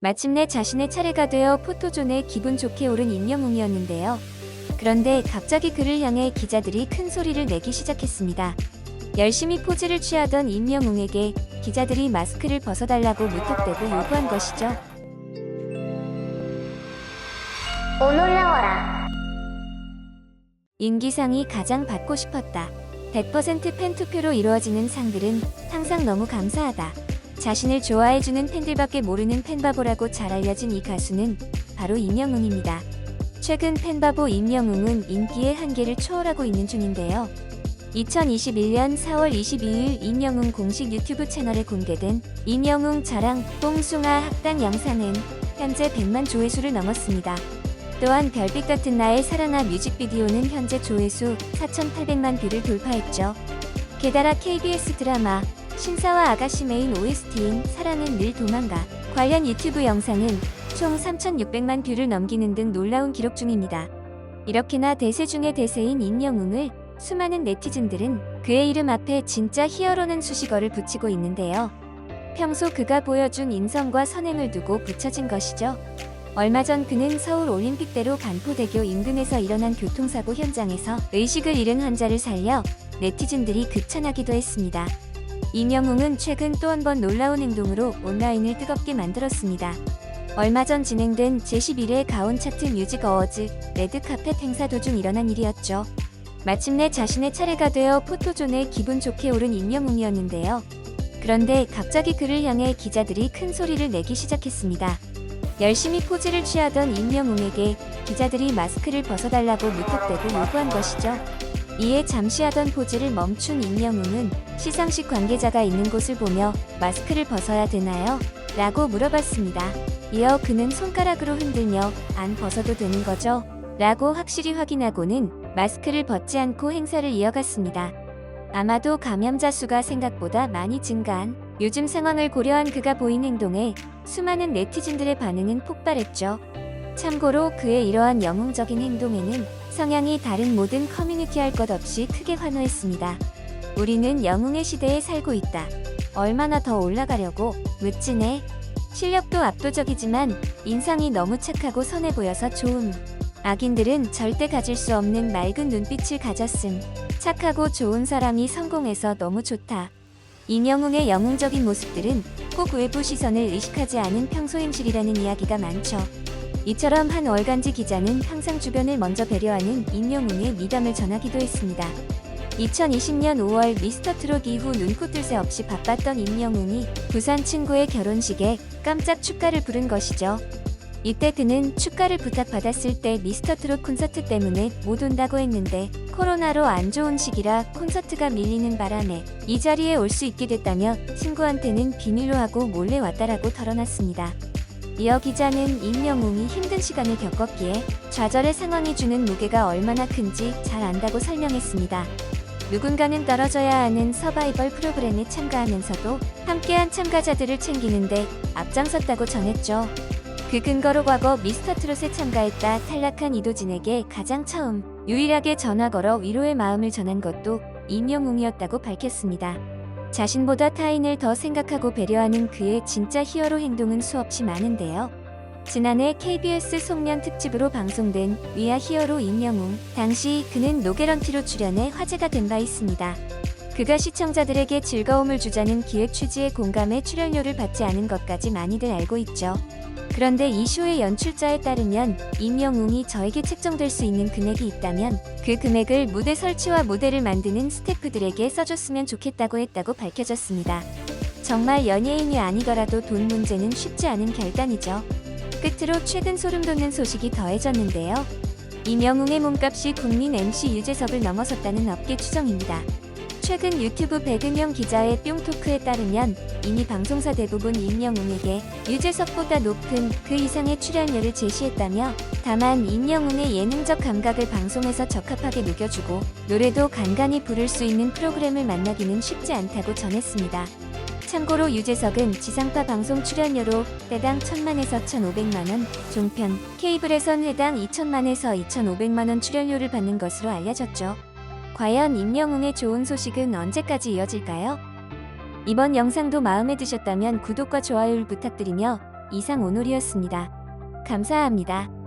마침내 자신의 차례가 되어 포토존에 기분 좋게 오른 임영웅이었는데요. 그런데 갑자기 그를 향해 기자들이 큰 소리를 내기 시작했습니다. 열심히 포즈를 취하던 임영웅에게 기자들이 마스크를 벗어달라고 무턱대고 요구한 것이죠. 오 놀라워라. 인기상이 가장 받고 싶었다. 100% 팬투표로 이루어지는 상들은 항상 너무 감사하다. 자신을 좋아해주는 팬들밖에 모르는 팬바보라고 잘 알려진 이 가수는 바로 임영웅입니다. 최근 팬바보 임영웅은 인기의 한계를 초월하고 있는 중인데요. 2021년 4월 22일 임영웅 공식 유튜브 채널에 공개된 임영웅 자랑 뽕숭아 학당 영상은 현재 100만 조회수를 넘었습니다. 또한 별빛 같은 나의 사랑아 뮤직비디오는 현재 조회수 4,800만 뷰를 돌파했죠. 게다가 KBS 드라마 신사와 아가씨 메인 OST인 사랑은 늘 도망가 관련 유튜브 영상은 총 3,600만 뷰를 넘기는 등 놀라운 기록 중입니다. 이렇게나 대세 중의 대세인 임영웅을 수많은 네티즌들은 그의 이름 앞에 진짜 히어로는 수식어를 붙이고 있는데요. 평소 그가 보여준 인성과 선행을 두고 붙여진 것이죠. 얼마 전 그는 서울 올림픽대로 반포대교 인근에서 일어난 교통사고 현장에서 의식을 잃은 환자를 살려 네티즌들이 극찬하기도 했습니다. 임영웅은 최근 또 한 번 놀라운 행동으로 온라인을 뜨겁게 만들었습니다. 얼마 전 진행된 제11회 가온 차트 뮤직 어워즈 레드카펫 행사 도중 일어난 일이었죠. 마침내 자신의 차례가 되어 포토존에 기분 좋게 오른 임영웅이었는데요. 그런데 갑자기 그를 향해 기자들이 큰 소리를 내기 시작했습니다. 열심히 포즈를 취하던 임영웅에게 기자들이 마스크를 벗어달라고 무턱대고 요구한 것이죠. 이에 잠시 하던 포즈를 멈춘 임영웅은 시상식 관계자가 있는 곳을 보며 마스크를 벗어야 되나요? 라고 물어봤습니다. 이어 그는 손가락으로 흔들며 안 벗어도 되는 거죠? 라고 확실히 확인하고는 마스크를 벗지 않고 행사를 이어갔습니다. 아마도 감염자 수가 생각보다 많이 증가한 요즘 상황을 고려한 그가 보인 행동에 수많은 네티즌들의 반응은 폭발했죠. 참고로 그의 이러한 영웅적인 행동에는 성향이 다른 모든 커뮤니티 할 것 없이 크게 환호했습니다. 우리는 영웅의 시대에 살고 있다. 얼마나 더 올라가려고 멋지네. 실력도 압도적이지만 인상이 너무 착하고 선해 보여서 좋음. 악인들은 절대 가질 수 없는 맑은 눈빛을 가졌음. 착하고 좋은 사람이 성공해서 너무 좋다. 임영웅의 영웅적인 모습들은 꼭 외부 시선을 의식하지 않은 평소 행실이라는 이야기가 많죠. 이처럼 한 월간지 기자는 항상 주변을 먼저 배려하는 임영웅의 미담을 전하기도 했습니다. 2020년 5월 미스터 트롯 이후 눈코 뜰 새 없이 바빴던 임영웅이 부산 친구의 결혼식에 깜짝 축가를 부른 것이죠. 이때 그는 축가를 부탁받았을 때 미스터 트롯 콘서트 때문에 못 온다고 했는데 코로나로 안 좋은 시기라 콘서트가 밀리는 바람에 이 자리에 올 수 있게 됐다며 친구한테는 비밀로 하고 몰래 왔다라고 털어놨습니다. 이어 기자는 임영웅이 힘든 시간을 겪었기에 좌절의 상황이 주는 무게가 얼마나 큰지 잘 안다고 설명했습니다. 누군가는 떨어져야 하는 서바이벌 프로그램에 참가하면서도 함께한 참가자들을 챙기는데 앞장섰다고 전했죠. 그 근거로 과거 미스터 트롯에 참가했다 탈락한 이도진에게 가장 처음 유일하게 전화 걸어 위로의 마음을 전한 것도 임영웅이었다고 밝혔습니다. 자신보다 타인을 더 생각하고 배려하는 그의 진짜 히어로 행동은 수없이 많은데요. 지난해 KBS 송년 특집으로 방송된 위아 히어로 임영웅 당시 그는 노게런티로 출연해 화제가 된 바 있습니다. 그가 시청자들에게 즐거움을 주자는 기획 취지의 공감에 출연료를 받지 않은 것까지 많이들 알고 있죠. 그런데 이 쇼의 연출자에 따르면 임영웅이 저에게 책정될 수 있는 금액이 있다면 그 금액을 무대 설치와 무대를 만드는 스태프들에게 써줬으면 좋겠다고 했다고 밝혀졌습니다. 정말 연예인이 아니더라도 돈 문제는 쉽지 않은 결단이죠. 끝으로 최근 소름 돋는 소식이 더해졌는데요. 임영웅의 몸값이 국민 MC 유재석을 넘어섰다는 업계 추정입니다. 최근 유튜브 백은영 기자의 뿅토크에 따르면 이미 방송사 대부분 임영웅에게 유재석보다 높은 그 이상의 출연료를 제시했다며 다만 임영웅의 예능적 감각을 방송에서 적합하게 녹여주고 노래도 간간히 부를 수 있는 프로그램을 만나기는 쉽지 않다고 전했습니다. 참고로 유재석은 지상파 방송 출연료로 대당 1000만에서 1500만원, 종편, 케이블에선 해당 2000만에서 2500만원 출연료를 받는 것으로 알려졌죠. 과연 임영웅의 좋은 소식은 언제까지 이어질까요? 이번 영상도 마음에 드셨다면 구독과 좋아요를 부탁드리며 이상 오놀이었습니다. 감사합니다.